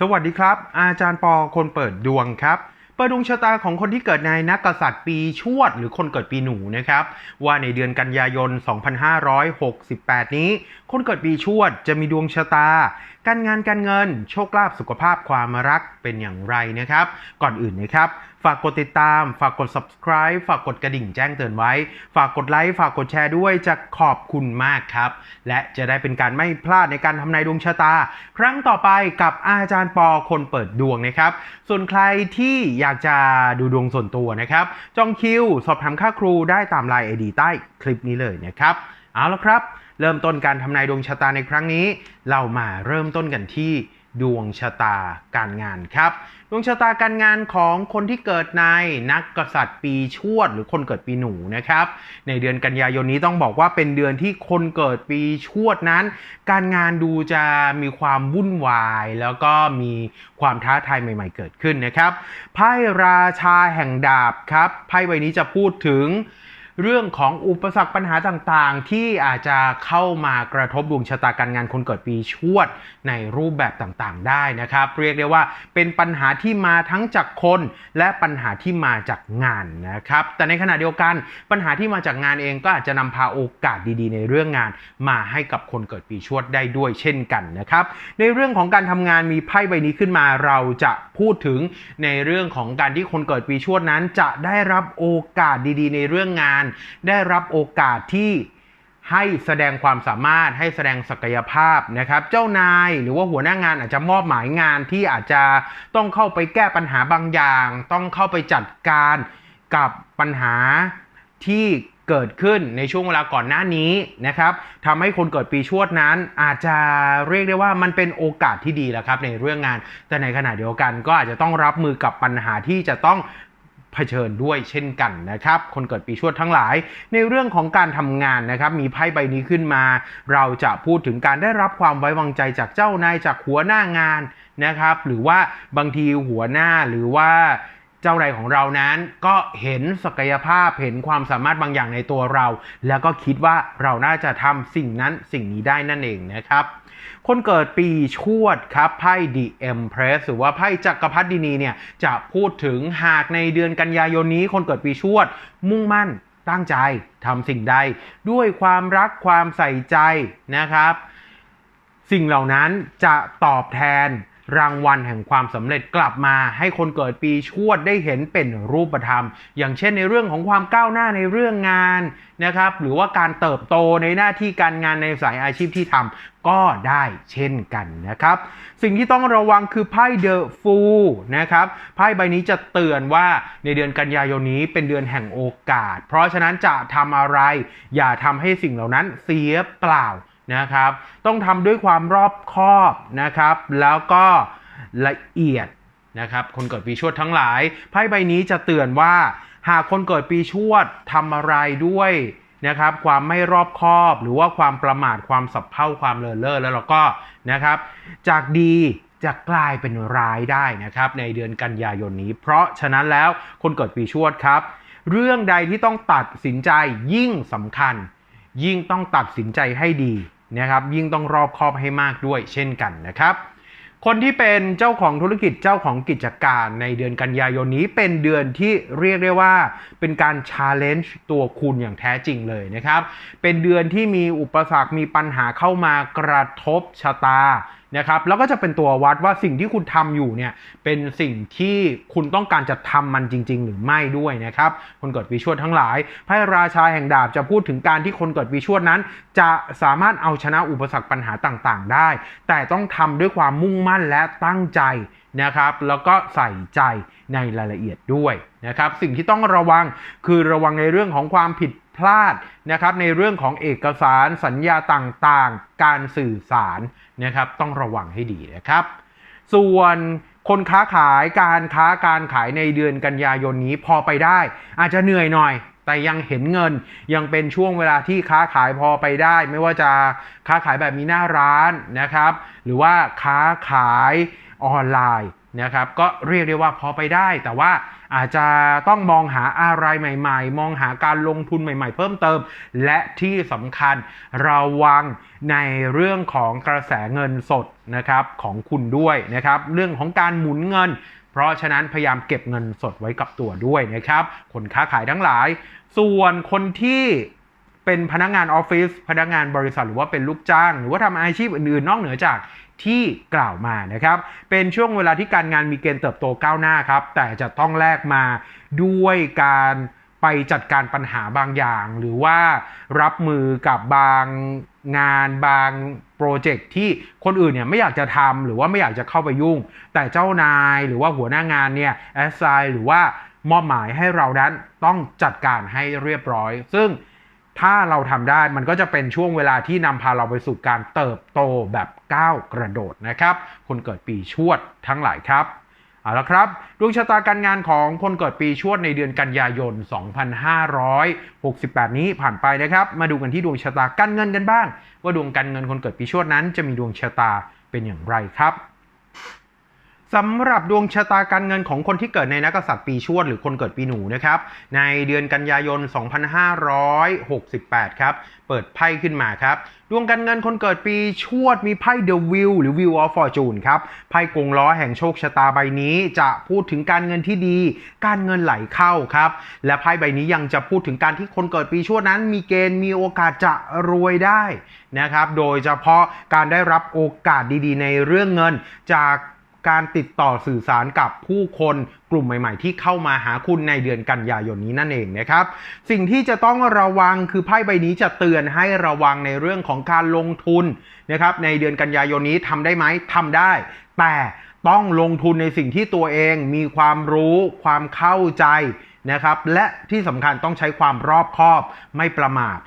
สวัสดีครับ อาจารย์ปอคนเปิดดวงครับ เปิดดวงชะตาของคนที่เกิดในนักกษัตริย์ปีชวด หรือคนเกิดปีหนูนะครับ ว่าในเดือนกันยายน 2568 นี้ คนเกิดปีชวดจะมีดวงชะตา การงานการเงิน โชคลาภสุขภาพความรักเป็นอย่างไรนะครับ ก่อนอื่นนะครับฝากกดติดตาม ฝากกด subscribe ฝากกดกระดิ่งแจ้งเตือนไว้ ฝากกดไลค์ ฝากกดแชร์ด้วยจะขอบคุณมากครับ และจะได้เป็นการไม่พลาดในการทำนายดวงชะตา ครั้งต่อไปกับอาจารย์ปอคนเปิดดวงนะครับ ส่วนใครที่อยากจะดูดวงส่วนตัวนะครับ จองคิว สอบถามค่าครูได้ตามไลน์ไอดีใต้คลิปนี้เลยนะครับ เอาละครับ เริ่มต้นการทำนายดวงชะตาในครั้งนี้ เรามาเริ่มต้นกันที่ดวงชะตาการงานครับ ดวงชะตาการงานของคนที่เกิดในนักกษัตริย์ปีชวด หรือคนเกิดปีหนูนะครับ ในเดือนกันยายนนี้ต้องบอกว่าเป็นเดือนที่คนเกิดปีชวดนั้น การงานดูจะมีความวุ่นวาย แล้วก็มีความท้าทายใหม่ ๆ เกิดขึ้นนะครับไพ่ราชาแห่งดาบครับไพ่ใบนี้จะพูดถึง เรื่องของอุปสรรคปัญหาต่างๆ ที่อาจจะเข้ามากระทบดวงชะตาการงานคนเกิดปีชวดในรูปแบบต่างๆ ได้นะครับ เรียกได้ว่าเป็นปัญหาที่มาทั้งจากคนและปัญหาที่มาจากงานนะครับ แต่ในขณะเดียวกันปัญหาที่มาจากงานเองก็อาจจะนำพาโอกาสดีๆ ในเรื่องงาน มาให้กับคนเกิดปีชวดได้ด้วยเช่นกันนะครับ ในเรื่องของการทำงานมีไพ่ใบนี้ขึ้นมาเราจะพูดถึงในเรื่องของการที่คนเกิดปีชวดนั้น จะได้รับโอกาสดีๆ ในเรื่องงานได้รับโอกาสที่ให้แสดงความสามารถให้แสดงศักยภาพนะครับ เจ้านายหรือว่าหัวหน้างานอาจจะมอบหมายงานที่อาจจะต้องเข้าไปแก้ปัญหาบางอย่าง ต้องเข้าไปจัดการกับปัญหาที่เกิดขึ้นในช่วงเวลาก่อนหน้านี้นะครับทำให้คนเกิดปีชวดนั้น อาจจะเรียกได้ว่ามันเป็นโอกาสที่ดีแล้วครับในเรื่องงาน แต่ในขณะเดียวกันก็อาจจะต้องรับมือกับปัญหาที่จะต้อง เผชิญด้วยเช่นกันนะครับ คนเกิดปีชวดทั้งหลาย ในเรื่องของการทำงานนะครับ มีไพ่ใบนี้ขึ้นมา เราจะพูดถึงการได้รับความไว้วางใจจากเจ้านายจากหัวหน้างานนะครับ หรือว่าบางทีหัวหน้าหรือว่า จ้านายของเรานั้นก็เห็นศักยภาพเห็นความสามารถบางอย่างในตัวเรา แล้วก็คิดว่าเราน่าจะทำสิ่งนั้นสิ่งนี้ได้นั่นเองนะครับ คนเกิดปีชวดครับไพ่ The Empress หรือว่าไพ่จักรพรรดินีเนี่ยจะพูดถึงหากในเดือนกันยายนนี้ คนเกิดปีชวด มุ่งมั่นตั้งใจทำสิ่งใด ด้วยความรักความใส่ใจนะครับ สิ่งเหล่านั้นจะตอบแทน รางวัลแห่งความสำเร็จกลับมาให้คนเกิดปีชวดได้เห็นเป็นรูปธรรม อย่างเช่นในเรื่องของความก้าวหน้าในเรื่องงานนะครับ หรือว่าการเติบโตในหน้าที่การงานในสายอาชีพที่ทำก็ได้เช่นกันนะครับ สิ่งที่ต้องระวังคือไพ่เดอะฟูนะครับไพ่ใบนี้จะเตือนว่าในเดือนกันยายนนี้เป็นเดือนแห่งโอกาส เพราะฉะนั้นจะทำอะไร อย่าทำให้สิ่งเหล่านั้นเสียเปล่า นะครับ ต้องทำด้วยความรอบคอบนะครับ แล้วก็ละเอียดนะครับ คนเกิดปีชวดทั้งหลาย ไพ่ใบนี้จะเตือนว่า หากคนเกิดปีชวดทำอะไรด้วยนะครับ ความไม่รอบคอบ หรือว่าความประมาท ความสับเพร่า ความเลอเล่อแล้วเราก็นะครับ จากดีจะกลายเป็นร้ายได้นะครับ ในเดือนกันยายนนี้ เพราะฉะนั้นแล้วคนเกิดปีชวดครับ เรื่องใดที่ต้องตัดสินใจยิ่งสำคัญ ยิ่งต้องตัดสินใจให้ดี นะครับยิ่งต้องรอบคอบให้มากด้วยเช่นกันนะครับ คนที่เป็นเจ้าของธุรกิจเจ้าของกิจการในเดือนกันยายนนี้เป็นเดือนที่เรียกได้ว่า เป็นการชาร์เลนจ์ตัวคุณอย่างแท้จริงเลยนะครับ เป็นเดือนที่มีอุปสรรคมีปัญหาเข้ามากระทบชะตา นะครับแล้วก็จะเป็นตัววัดว่าสิ่งที่คุณทำอยู่เนี่ยเป็นสิ่งที่คุณต้องการจะทำมันจริง ๆ หรือไม่ด้วยนะครับคนเกิดปีชวดทั้งหลายไพ่ราชาแห่งดาบจะพูดถึงการที่คนเกิดปีชวดนั้น จะสามารถเอาชนะอุปสรรคปัญหาต่างๆ ได้ แต่ต้องทำด้วยความมุ่งมั่นและตั้งใจนะครับแล้วก็ใส่ใจในรายละเอียดด้วยนะครับสิ่งที่ต้องระวังคือระวังในเรื่องของความผิดพลาดนะครับในเรื่องของเอกสารสัญญาต่างๆ การสื่อสาร นะครับต้องระวังให้ดีนะครับ ส่วนคนค้าขายการค้าการขายในเดือนกันยายนนี้พอไปได้ อาจจะเหนื่อยหน่อย แต่ยังเห็นเงินยังเป็นช่วงเวลาที่ค้าขายพอไปได้ ไม่ว่าจะค้าขายแบบมีหน้าร้านนะครับ หรือว่าค้าขายออนไลน์ นะครับก็เรียกได้ว่าพอไปได้ แต่ว่าอาจจะต้องมองหาอะไรใหม่ ๆ มองหาการลงทุนใหม่ๆ เพิ่มเติม และที่สำคัญระวังในเรื่องของกระแสเงินสดนะครับของคุณด้วยนะครับเรื่องของการหมุนเงิน เพราะฉะนั้นพยายามเก็บเงินสดไว้กับตัวด้วยนะครับคนค้าขายทั้งหลาย ส่วนคนที่ เป็นพนักงานออฟฟิศพนักงานบริษัทหรือว่าเป็นลูกจ้าง หรือว่าทำอาชีพอื่นๆ นอกเหนือจากที่กล่าวมานะครับ เป็นช่วงเวลาที่การงานมีเกณฑ์เติบโตก้าวหน้าครับ แต่จะต้องแลกมาด้วยการไปจัดการปัญหาบางอย่าง หรือว่ารับมือกับบางงานบางโปรเจกต์ที่คนอื่นเนี่ยไม่อยากจะทำหรือว่าไม่อยากจะเข้าไปยุ่ง แต่เจ้านายหรือว่าหัวหน้างานเนี่ยแอสไซหรือว่ามอบหมายให้เรานั้นต้องจัดการให้เรียบร้อย ซึ่ง ถ้าเราทำได้มันก็จะเป็นช่วงเวลาที่นำพาเราไปสู่การเติบโตแบบก้าวกระโดดนะครับ คนเกิดปีชวดทั้งหลายครับเอาละครับดวงชะตาการงานของคนเกิดปีชวดในเดือนกันยายน 2568 นี้ผ่านไปนะครับ มาดูกันที่ดวงชะตาการเงินกันบ้าง ว่าดวงการเงินคนเกิดปีชวดนั้นจะมีดวงชะตาเป็นอย่างไรครับ สำหรับดวงชะตาการเงินของคนที่เกิดในนักษัตริย์ปีชวดหรือคนเกิดปีหนูนะครับในเดือนกันยายน 2568 ครับ เปิดไพ่ขึ้นมาครับ ดวงการเงินคนเกิดปีชวดมีไพ่ The Wheel หรือ Wheel of Fortune ครับ ไพ่กงล้อแห่งโชคชะตาใบนี้จะพูดถึงการเงินที่ดี การเงินไหลเข้าครับ และไพ่ใบนี้ยังจะพูดถึงการที่คนเกิดปีชวดนั้น มีเกณฑ์มีโอกาสจะรวยได้นะครับ โดยเฉพาะการได้รับโอกาสดีๆ ในเรื่องเงินจาก การติดต่อสื่อสารกับผู้คนกลุ่มใหม่ ๆ ที่เข้ามาหาคุณในเดือนกันยายนนี้นั่นเองนะครับ สิ่งที่จะต้องระวังคือไพ่ใบนี้จะเตือนให้ระวังในเรื่องของการลงทุนนะครับในเดือนกันยายนนี้ทำได้ไหมทำได้ แต่ต้องลงทุนในสิ่งที่ตัวเองมีความรู้ความเข้าใจนะครับและที่สำคัญต้องใช้ความรอบคอบไม่ประมาท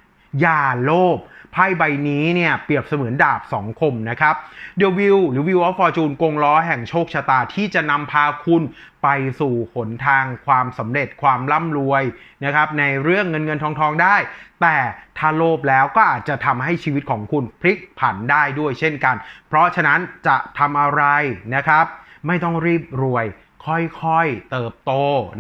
อย่าโลภ ไพ่ใบนี้เนี่ยเปรียบเสมือนดาบสองคมนะครับ The Wheel หรือ Wheel of Fortune กงล้อแห่งโชคชะตาที่จะนำพาคุณไปสู่หนทางความสำเร็จความร่ำรวยนะครับในเรื่องเงินเงินทองทองได้ แต่ถ้าโลภแล้วก็อาจจะทำให้ชีวิตของคุณพลิกผันได้ด้วยเช่นกัน เพราะฉะนั้นจะทำอะไรนะครับ ไม่ต้องรีบรวยค่อยๆเติบโต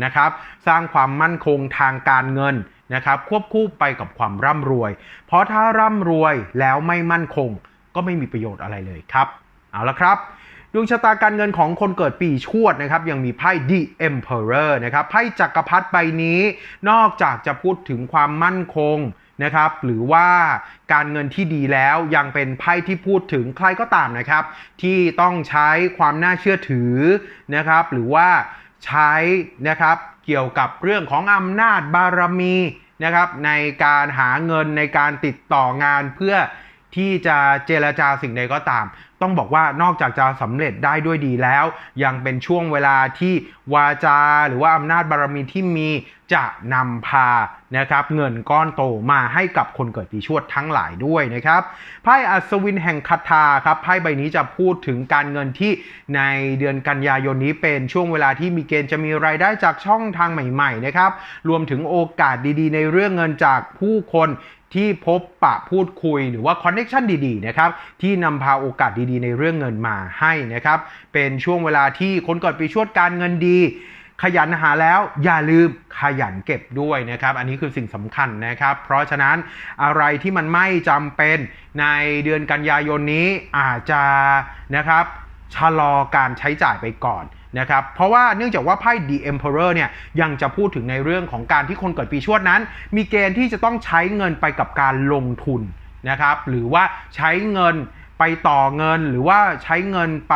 นะครับ สร้างความมั่นคงทางการเงิน นะครับควบคู่ไปกับความร่ำรวย เพราะถ้าร่ำรวยแล้วไม่มั่นคง ก็ไม่มีประโยชน์อะไรเลยครับ เอาละครับดวงชะตาการเงินของคนเกิดปีชวดนะครับยังมีไพ่ The Emperor นะครับไพ่จักรพรรดิใบนี้นอกจากจะพูดถึงความมั่นคงนะครับหรือว่าการเงินที่ดีแล้วยังเป็นไพ่ที่พูดถึงใครก็ตามนะครับ ที่ต้องใช้ความน่าเชื่อถือนะครับหรือว่า ใช้นะครับเกี่ยวกับเรื่องของอำนาจบารมีนะครับในการหาเงินในการติดต่องานเพื่อที่จะเจรจาสิ่งใดก็ตาม ต้องบอกว่านอกจากจะสำเร็จได้ด้วยดีแล้ว ยังเป็นช่วงเวลาที่วาจา หรือว่าอำนาจบารมีที่มีจะนำพานะครับเงินก้อนโตมาให้กับคนเกิดปีชวดทั้งหลายด้วยนะครับไพ่อัศวินแห่งคาถาครับไพ่ใบนี้จะพูดถึงการเงินที่ในเดือนกันยายนนี้เป็นช่วงเวลาที่มีเกณฑ์จะมีรายได้จากช่องทางใหม่ๆนะครับรวมถึงโอกาสดีๆ ในเรื่องเงินจากผู้คน ที่พบปะพูดคุยหรือว่าคอนเน็ชันดีๆนะครับที่นำพาโอกาสดีๆ ในเรื่องเงินมาให้นะครับเป็นช่วงเวลาที่คนเกิดปีชวดการเงินดี ขยันหาแล้วอย่าลืมขยันเก็บด้วยนะครับ อันนี้คือสิ่งสำคัญนะครับ เพราะฉะนั้นอะไรที่มันไม่จำเป็นในเดือนกันยายนนี้อาจจะนะครับชะลอการใช้จ่ายไปก่อน นะครับ เพราะว่าเนื่องจากว่าไพ่ The Emperor เนี่ยยังจะพูดถึงในเรื่องของการที่คนเกิดปีชวดนั้น มีเกณฑ์ที่จะต้องใช้เงินไปกับการลงทุนนะครับ หรือว่าใช้เงินไปต่อเงินหรือว่าใช้เงินไป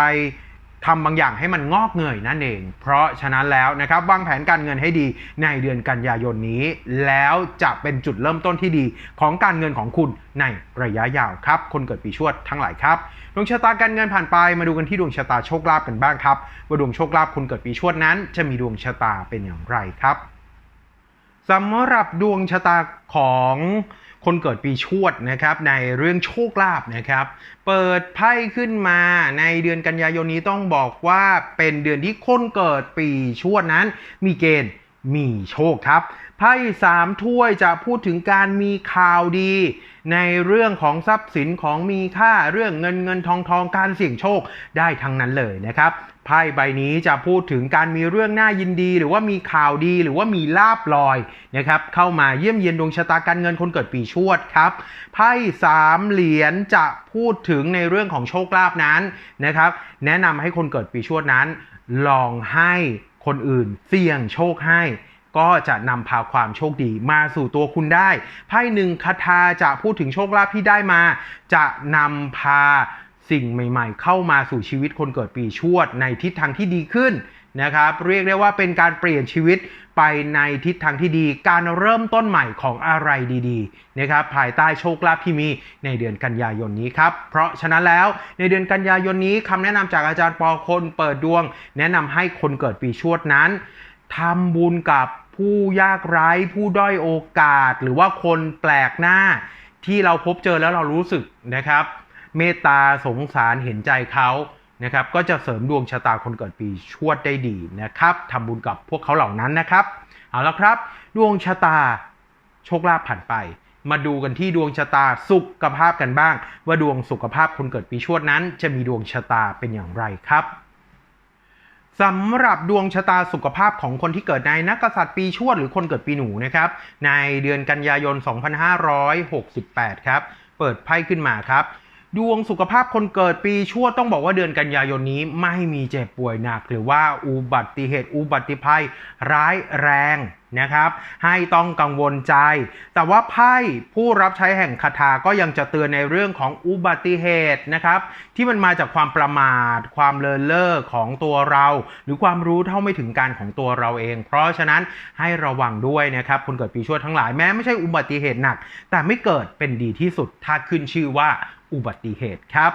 ทำบางอย่างให้มันงอกเงยนั่นเอง เพราะฉะนั้นแล้วนะครับวางแผนการเงินให้ดีในเดือนกันยายนนี้ แล้วจะเป็นจุดเริ่มต้นที่ดีของการเงินของคุณในระยะยาวครับ คนเกิดปีชวดทั้งหลายครับดวงชะตาการเงินผ่านไปมาดูกันที่ดวงชะตาโชคลาภกันบ้างครับว่าดวงโชคลาภคนเกิดปีชวดนั้น จะมีดวงชะตาเป็นอย่างไรครับสำหรับดวงชะตาของ คนเกิดปีชวดนะครับในเรื่องโชคลาภนะครับ เปิดไพ่ขึ้นมาในเดือนกันยายนนี้ต้องบอกว่าเป็นเดือนที่คนเกิดปีชวดนั้นมีเกณฑ์ มีโชคครับไพ่สามถ้วยจะพูดถึงการมีข่าวดี ในเรื่องของทรัพย์สินของมีค่าเรื่องเงินเงินทองทองการเสี่ยงโชคได้ทั้งนั้นเลยนะครับไพ่ใบนี้จะพูดถึงการมีเรื่องน่ายินดี หรือว่ามีข่าวดีหรือว่ามีลาบลอยนะครับเข้ามาเยี่ยมเยียนดวงชะตาการเงินคนเกิดปีชวดครับไพ่สามเหรียญจะพูดถึงในเรื่องของโชคลาภนั้นนะครับ แนะนำให้คนเกิดปีชวดนั้น ลองให้ คนอื่น เสี่ยงโชคให้ก็จะนำพาความโชคดีมาสู่ตัวคุณได้ ไพ่หนึ่งคาถาจะพูดถึงโชคลาภที่ได้มา จะนำพาสิ่งใหม่ ๆ เข้ามาสู่ชีวิตคนเกิดปีชวดในทิศทางที่ดีขึ้น นะครับเรียกได้ว่าเป็นการเปลี่ยนชีวิตไปในทิศทางที่ดี การเริ่มต้นใหม่ของอะไรดีๆนะครับภายใต้โชคลาภที่มีในเดือนกันยายนนี้ครับเพราะฉะนั้นแล้วในเดือนกันยายนนี้คำแนะนำจากอาจารย์ปอคนเปิดดวง แนะนำให้คนเกิดปีชวดนั้นทำบุญกับผู้ยากไร้ ผู้ด้อยโอกาส หรือว่าคนแปลกหน้า ที่เราพบเจอแล้วเรารู้สึกนะครับ เมตตาสงสารเห็นใจเขา นะครับก็จะเสริมดวงชะตาคนเกิดปีชวดได้ดีนะครับทำบุญกับพวกเขาเหล่านั้นนะครับเอาละครับ ดวงชะตาโชคลาภผ่านไป มาดูกันที่ดวงชะตาสุขภาพกันบ้าง ว่าดวงสุขภาพคนเกิดปีชวดนั้น จะมีดวงชะตาเป็นอย่างไรครับสำหรับดวงชะตาสุขภาพของคนที่เกิดในนักกษัตริย์ปีชวดหรือคนเกิดปีหนูนะครับ ในเดือนกันยายน 2568 ครับ เปิดไพ่ขึ้นมาครับ ดวงสุขภาพคนเกิดปีชวดต้องบอกว่าเดือนกันยายนนี้ไม่มีเจ็บป่วยหนัก หรือว่าอุบัติเหตุอุบัติภัยร้ายแรงนะครับ ให้ต้องกังวลใจ แต่ว่าไพ่ผู้รับใช้แห่งคาถาก็ยังจะเตือนในเรื่องของอุบัติเหตุนะครับ ที่มันมาจากความประมาท ความเลินเล่อของตัวเรา หรือความรู้เท่าไม่ถึงการของตัวเราเอง เพราะฉะนั้นให้ระวังด้วยนะครับคนเกิดปีชวดทั้งหลายแม้ไม่ใช่อุบัติเหตุหนัก แต่ไม่เกิดเป็นดีที่สุดถ้าขึ้นชื่อว่า อุบัติเหตุครับ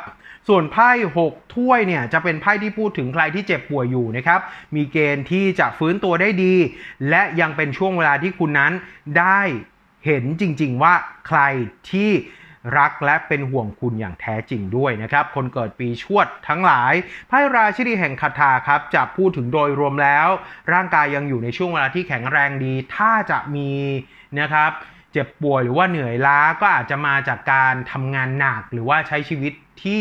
ส่วนไพ่ 6 ถ้วยเนี่ยจะเป็นไพ่ที่พูดถึงใครที่เจ็บป่วยอยู่นะครับ มีเกณฑ์ที่จะฟื้นตัวได้ดี และยังเป็นช่วงเวลาที่คุณนั้นได้เห็นจริงๆว่าใครที่รักและเป็นห่วงคุณอย่างแท้จริงด้วยนะครับ คนเกิดปีชวดทั้งหลายไพ่ราชินีแห่งคาถาครับจะพูดถึงโดยรวมแล้ว ร่างกายยังอยู่ในช่วงเวลาที่แข็งแรงดี ถ้าจะมีนะครับ เจ็บป่วยหรือว่าเหนื่อยล้าก็อาจจะมาจากการทำงานหนักหรือว่าใช้ชีวิตที่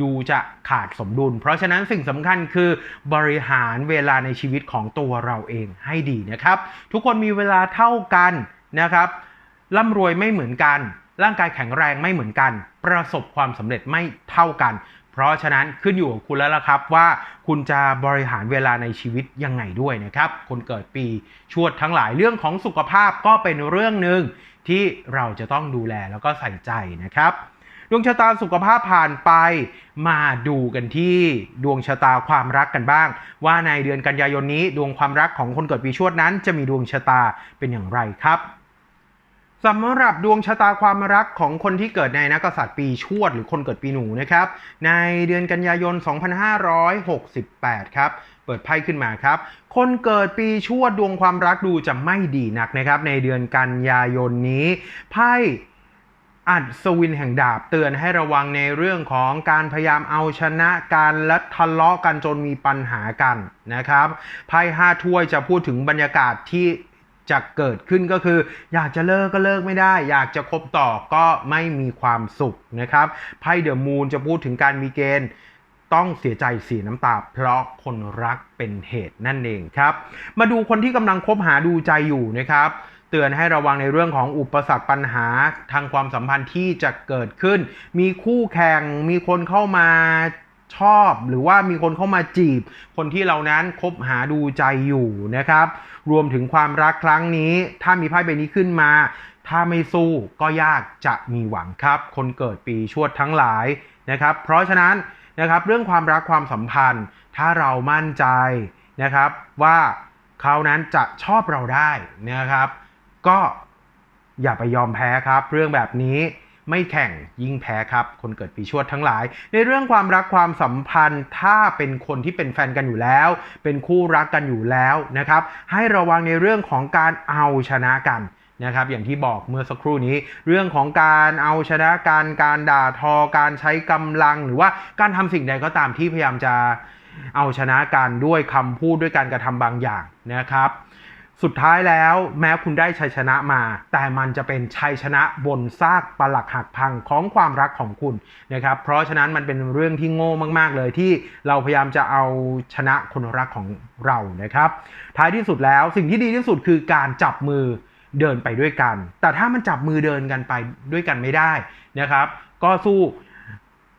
ดูจะขาดสมดุล เพราะฉะนั้นสิ่งสำคัญคือบริหารเวลาในชีวิตของตัวเราเองให้ดีนะครับ ทุกคนมีเวลาเท่ากันนะครับร่ำรวยไม่เหมือนกัน ร่างกายแข็งแรงไม่เหมือนกัน ประสบความสำเร็จไม่เท่ากัน เพราะฉะนั้นขึ้นอยู่กับคุณแล้วล่ะครับว่าคุณจะบริหารเวลาในชีวิตยังไงด้วยนะครับ คนเกิดปีชวดทั้งหลายเรื่องของสุขภาพก็เป็นเรื่องหนึ่งที่เราจะต้องดูแลแล้วก็ใส่ใจนะครับดวงชะตาสุขภาพผ่านไปมาดูกันที่ดวงชะตาความรักกันบ้าง ว่าในเดือนกันยายนนี้ดวงความรักของคนเกิดปีชวดนั้นจะมีดวงชะตาเป็นอย่างไรครับ สำหรับดวงชะตาความรักของคนที่เกิดในนักษัตริย์ปีชวด หรือคนเกิดปีหนูนะครับ ในเดือนกันยายน 2568 ครับ เปิดไพ่ขึ้นมาครับ คนเกิดปีชวดดวงความรักดูจะไม่ดีนักนะครับ ในเดือนกันยายนนี้ไพ่อัศวินแห่งดาบเตือนให้ระวังในเรื่องของการพยายามเอาชนะการและทะเลาะกันจนมีปัญหากันนะครับไพ่ห้าถ้วยจะพูดถึงบรรยากาศที่ จะเกิดขึ้นก็คือ อยากจะเลิกก็เลิกไม่ได้ อยากจะคบต่อก็ไม่มีความสุขนะครับไพ่เดอะมูนจะพูดถึงการมีเกณฑ์ต้องเสียใจเสียน้ำตาเพราะคนรักเป็นเหตุนั่นเองครับ มาดูคนที่กำลังคบหาดูใจอยู่นะครับ เตือนให้ระวังในเรื่องของอุปสรรคปัญหาทางความสัมพันธ์ที่จะเกิดขึ้น มีคู่แข่งมีคนเข้ามา ชอบหรือว่ามีคนเข้ามาจีบ คนที่เรานั้นคบหาดูใจอยู่นะครับ รวมถึงความรักครั้งนี้ ถ้ามีไพ่ใบนี้ขึ้นมา ถ้าไม่สู้ก็ยากจะมีหวังครับ คนเกิดปีชวดทั้งหลายนะครับ เพราะฉะนั้นนะครับเรื่องความรักความสัมพันธ์ ถ้าเรามั่นใจนะครับว่าเขานั้นจะชอบเราได้นะครับ ก็อย่าไปยอมแพ้ครับ เรื่องแบบนี้ ไม่แข่งยิ่งแพ้ครับ คนเกิดปีชวดทั้งหลาย ในเรื่องความรักความสัมพันธ์ถ้าเป็นคนที่เป็นแฟนกันอยู่แล้ว เป็นคู่รักกันอยู่แล้วนะครับ ให้ระวังในเรื่องของการเอาชนะกันนะครับอย่างที่บอกเมื่อสักครู่นี้ เรื่องของการเอาชนะกันการด่าทอการใช้กำลัง หรือว่าการทำสิ่งใดก็ตามที่พยายามจะเอาชนะกันด้วยคำพูดด้วยการกระทำบางอย่างนะครับ สุดท้ายแล้วแม้คุณได้ชัยชนะมา แต่มันจะเป็นชัยชนะบนซากปลักหักพังของความรักของคุณนะครับเพราะฉะนั้นมันเป็นเรื่องที่โง่มากๆเลยที่เราพยายามจะเอาชนะคนรักของเรานะครับ ท้ายที่สุดแล้วสิ่งที่ดีที่สุดคือการจับมือเดินไปด้วยกัน แต่ถ้ามันจับมือเดินกันไปด้วยกันไม่ได้นะครับ ก็สู้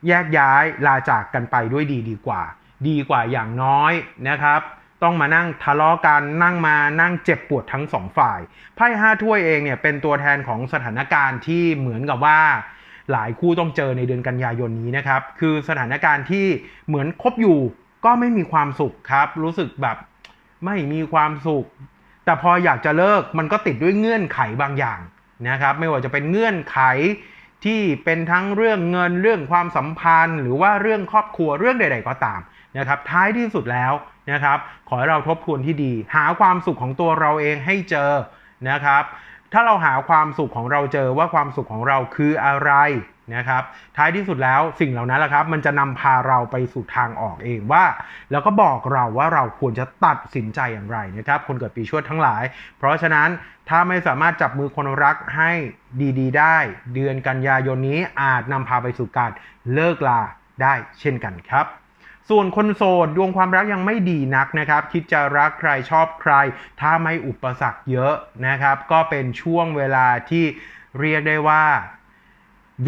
แยกย้ายลาจากกันไปด้วยดีดีกว่า ดีกว่าอย่างน้อยนะครับ ต้องมานั่งทะเลาะกันนั่งมานั่งเจ็บปวดทั้งสองฝ่ายไพ่ห้าถ้วยเองเนี่ยเป็นตัวแทนของสถานการณ์ที่เหมือนกับว่าหลายคู่ต้องเจอในเดือนกันยายนนี้นะครับ คือสถานการณ์ที่เหมือนคบอยู่ก็ไม่มีความสุขครับ รู้สึกแบบไม่มีความสุข แต่พออยากจะเลิกมันก็ติดด้วยเงื่อนไขบางอย่างนะครับ ไม่ว่าจะเป็นเงื่อนไขที่เป็นทั้งเรื่องเงินเรื่องความสัมพันธ์ หรือว่าเรื่องครอบครัวเรื่องใด ๆ ก็ตาม นะครับท้ายที่สุดแล้วนะครับขอให้เราทบทวนที่ดี หาความสุขของตัวเราเองให้เจอนะครับ ถ้าเราหาความสุขของเราเจอว่าความสุขของเราคืออะไรนะครับท้ายที่สุดแล้วสิ่งเหล่านั้นแหละครับ มันจะนำพาเราไปสู่ทางออกเองว่า แล้วก็บอกเราว่าเราควรจะตัดสินใจอย่างไรนะครับ คนเกิดปีชวดทั้งหลาย เพราะฉะนั้นถ้าไม่สามารถจับมือคนรักให้ดี ๆ ได้ เดือนกันยายนนี้อาจนำพาไปสู่การเลิกลาได้เช่นกันครับ ส่วนคนโสดดวงความรักยังไม่ดีนักนะครับ คิดจะรักใครชอบใคร ถ้าไม่อุปสรรคเยอะนะครับ ก็เป็นช่วงเวลาที่เรียกได้ว่า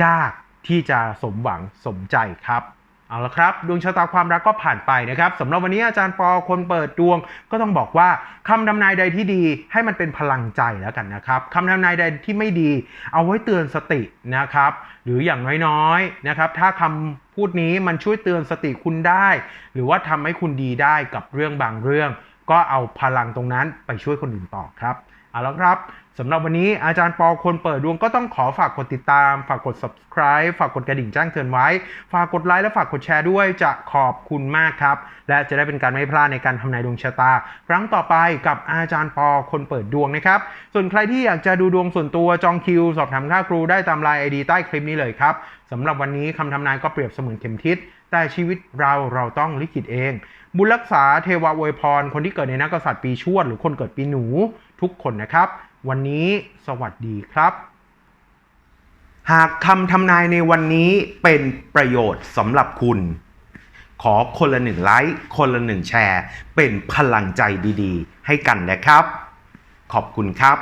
ยากที่จะสมหวังสมใจครับ เอาละครับ ดวงชะตาความรักก็ผ่านไปนะครับสำหรับวันนี้อาจารย์ปอคนเปิดดวงก็ต้องบอกว่าคำทำนายใดที่ดีให้มันเป็นพลังใจแล้วกันนะครับคำทำนายใดที่ไม่ดี เอาไว้เตือนสตินะครับ หรืออย่างน้อยๆนะครับ ถ้าคำพูดนี้มันช่วยเตือนสติคุณได้ หรือว่าทำให้คุณดีได้กับเรื่องบางเรื่อง ก็เอาพลังตรงนั้นไปช่วยคนอื่นต่อครับเอาละครับ สำหรับวันนี้อาจารย์ปอคนเปิดดวงก็ต้องขอฝากกดติดตาม ฝากกด subscribe ฝากกดกระดิ่งแจ้งเตือนไว้ ฝากกดไลค์และฝากกดแชร์ด้วยจะขอบคุณมากครับ และจะได้เป็นการไม่พลาดในการทำนายดวงชะตา ครั้งต่อไปกับอาจารย์ปอคนเปิดดวงนะครับ ส่วนใครที่อยากจะดูดวงส่วนตัวจองคิว สอบถามค่าครูได้ตามไลน์ไอดีใต้คลิปนี้เลยครับสำหรับวันนี้คำทำนายก็เปรียบเสมือนเข็มทิศแต่ชีวิตเราเราต้องลิขิตเอง บุญรักษาเทวะอวยพร คนที่เกิดในนักกษัตริย์ปีชวดหรือคนเกิดปีหนูทุกคนนะครับ วันนี้สวัสดีครับ หากคำทำนายในวันนี้เป็นประโยชน์สำหรับคุณ ขอคนละหนึ่งไลค์คนละหนึ่งแชร์ เป็นพลังใจดีๆ ให้กันนะครับ ขอบคุณครับ